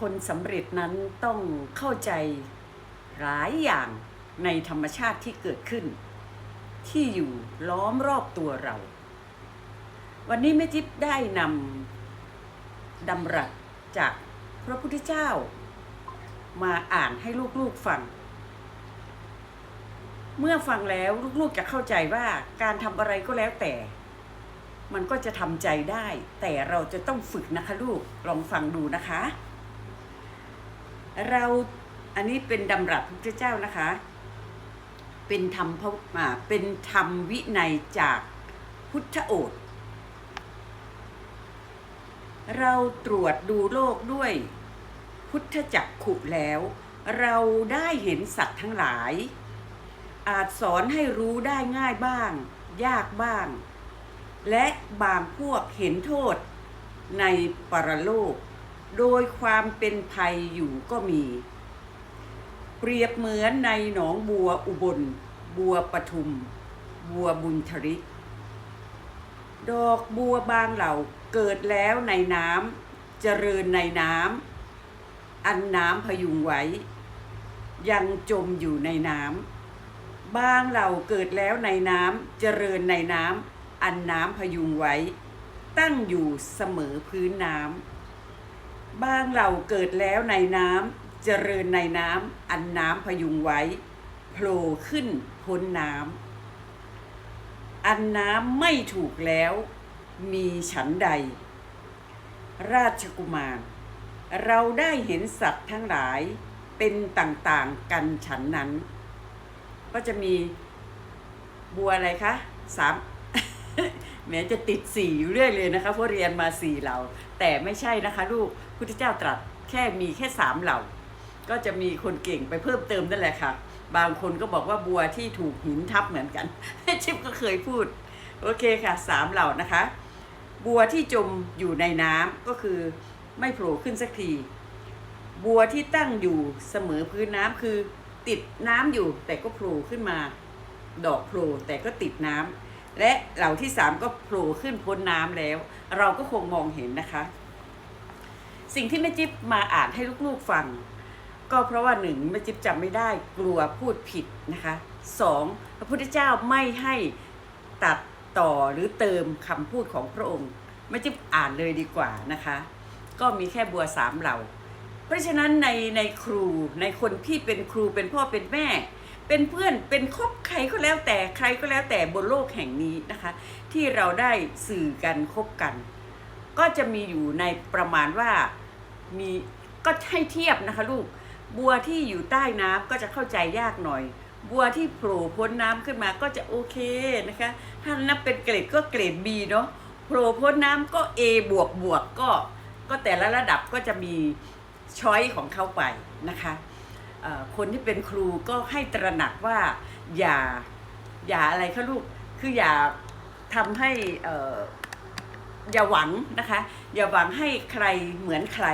คนสำเร็จนั้นต้องเข้าใจหลายอย่างในธรรมชาติที่เกิดขึ้น ที่อยู่ล้อมรอบตัวเรา วันนี้แม่จิ๊บได้นำดำรัสจากพระพุทธเจ้า มาอ่านให้ลูกๆฟัง เมื่อฟังแล้วลูกๆจะเข้าใจว่าการทำอะไรก็แล้วแต่ มันก็จะทำใจได้ แต่เราจะต้องฝึกนะคะลูกลองฟังดูนะคะ เราอันนี้เป็นดำรัสพระพุทธเจ้านะคะ เป็นธรรมพระอ่าเป็นธรรมวินัยจากพุทธโอษฐ์เราตรวจดูโลกด้วยพุทธจักขุแล้ว เราได้เห็นสัตว์ทั้งหลาย อาจสอนให้รู้ได้ง่ายบ้าง ยากบ้าง และบางพวกเห็นโทษในปรโลก โดยความเป็นภัยอยู่ก็มี เปรียบเหมือนในหนองบัวอุบล บัวปทุม บัวบุญทริก ดอกบัวบางเหล่าเกิดแล้วในน้ำเจริญในน้ำอันน้ำพยุงไว้ ยังจมอยู่ในน้ำบางเหล่าเกิดแล้วในน้ำเจริญในน้ำอันน้ำพยุงไว้ ตั้งอยู่เสมอพื้นน้ำ บางเหล่าเกิดแล้วในน้ำเจริญในน้ำอันน้ำพยุงไว้โผล่ขึ้นพ้นน้ำอันน้ำไม่ถูกแล้ว มีฉันใด ราชกุมาร เราได้เห็นสัตว์ทั้งหลายเป็นต่างๆกันฉันนั้น ก็จะมีบัวอะไรคะสาม แม้จะติดสี่อยู่เรื่อยเลยนะคะเพราะเรียนมาสี่เหล่า แต่ไม่ใช่นะคะลูกพุทธเจ้าตรัสแค่มีแค่สามเหล่า ก็จะมีคนเก่งไปเพิ่มเติมนั่นแหละค่ะ บางคนก็บอกว่าบัวที่ถูกหินทับเหมือนกันชิปก็เคยพูด โอเคค่ะสามเหล่านะคะ บัวที่จมอยู่ในน้ำก็คือไม่โผล่ขึ้นสักทีบัวที่ตั้งอยู่เสมอพื้นน้ำคือติดน้ำอยู่แต่ก็โผล่ขึ้นมา ดอกโผล่แต่ก็ติดน้ำ และเหล่าที่สามก็โผล่ขึ้นพ้นน้ำแล้ว เราก็คงมองเห็นนะคะ สิ่งที่แม่จิ๊บมาอ่านให้ลูกๆฟัง ก็เพราะว่าหนึ่งแม่จิ๊บจำไม่ได้กลัวพูดผิดนะคะสองพระพุทธเจ้าไม่ให้ตัดต่อหรือเติมคำพูดของพระองค์แม่จิ๊บอ่านเลยดีกว่านะคะ ก็มีแค่บัวสามเหล่า เพราะฉะนั้นในในครูในคนที่เป็นครูเป็นพ่อเป็นแม่ เป็นเพื่อนเป็นคบใครก็แล้วแต่ใครก็แล้วแต่บนโลกแห่งนี้นะคะ ที่เราได้สื่อกันคบกัน ก็จะมีอยู่ในประมาณว่ามีก็ให้เทียบนะคะลูกบัวที่อยู่ใต้น้ำก็จะเข้าใจยากหน่อย บัวที่โผล่พ้นน้ำขึ้นมาก็จะโอเคนะคะ ถ้านับเป็นเกรดก็เกรด B เนาะโผล่พ้นน้ำก็ A บวกบวกก็ ก็แต่ละระดับก็จะมีช้อยของเขาไปนะคะ คนที่เป็นครูก็ให้ตระหนักว่าอย่าอย่าอะไรคะลูกคืออย่าทำให้เอ่อย่าหวังนะคะ อย่าหวังให้ใครเหมือนใคร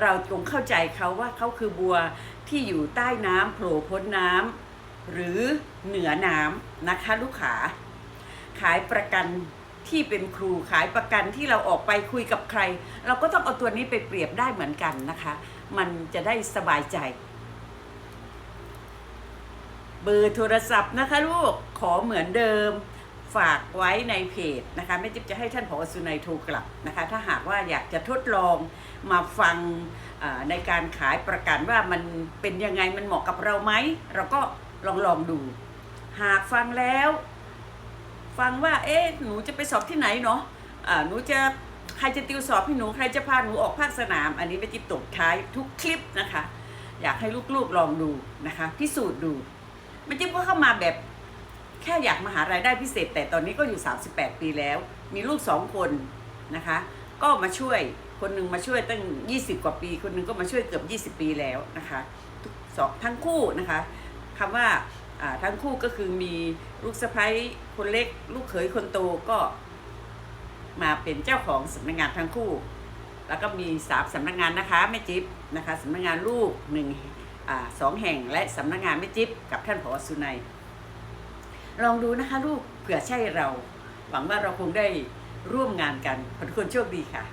เราจงเข้าใจเขาว่าเขาคือบัวที่อยู่ใต้น้ำโผล่พ้นน้ำหรือเหนือน้ำนะคะลูกขาขายประกันที่เป็นครูขายประกันที่เราออกไปคุยกับใคร เราก็ต้องเอาตัวนี้ไปเปรียบได้เหมือนกันนะคะ มันจะได้สบายใจ บอร์โทรศัพท์นะคะลูกขอเหมือนเดิมฝากไว้ในเพจนะคะแม่จิ๊บจะให้ท่านผอสุนัยโทรกลับนะคะ ถ้าหากว่าอยากจะทดลองมาฟังในการขายประกันว่ามันเป็นยังไงมันเหมาะกับเราไหม เราก็ลองลองดู หากฟังแล้ว ฟังว่า เอ๊ะหนูจะไปสอบที่ไหนเนาะอ่าหนูจะใครจะติวสอบให้หนูใครจะพาหนูออกภาคสนาม อันนี้ไปจิบตกท้ายทุกคลิปนะคะ อยากให้ลูกๆลองดูนะคะ พิสูจน์ดู มันจิ๊บก็เข้ามาแบบ แค่อยากมาหารายได้พิเศษ แต่ตอนนี้ก็อยู่ 38 ปีแล้ว มีลูกสองคนนะคะ ก็มาช่วยคนหนึ่งมาช่วยตั้ง 20 กว่าปี คนหนึ่งก็มาช่วยเกือบ 20 ปีแล้วนะคะทุกสองทั้งคู่นะคะคำว่าอ่าทั้งคู่ก็คือมีลูกสะใภ้คนเล็ก ลูกเขยคนโตก็มาเป็นเจ้าของสำนักงานทั้งคู่ แล้วก็มีสามสำนักงานนะคะแม่จิ๊บนะคะสำนักงานลูกหนึ่ง สองแห่งและสำนักงานแม่จิ๊บกับท่านผอสุนัย ลองดูนะคะลูกเผื่อใช่เรา หวังว่าเราคงได้ร่วมงานกันขอทุกคนโชคดีค่ะ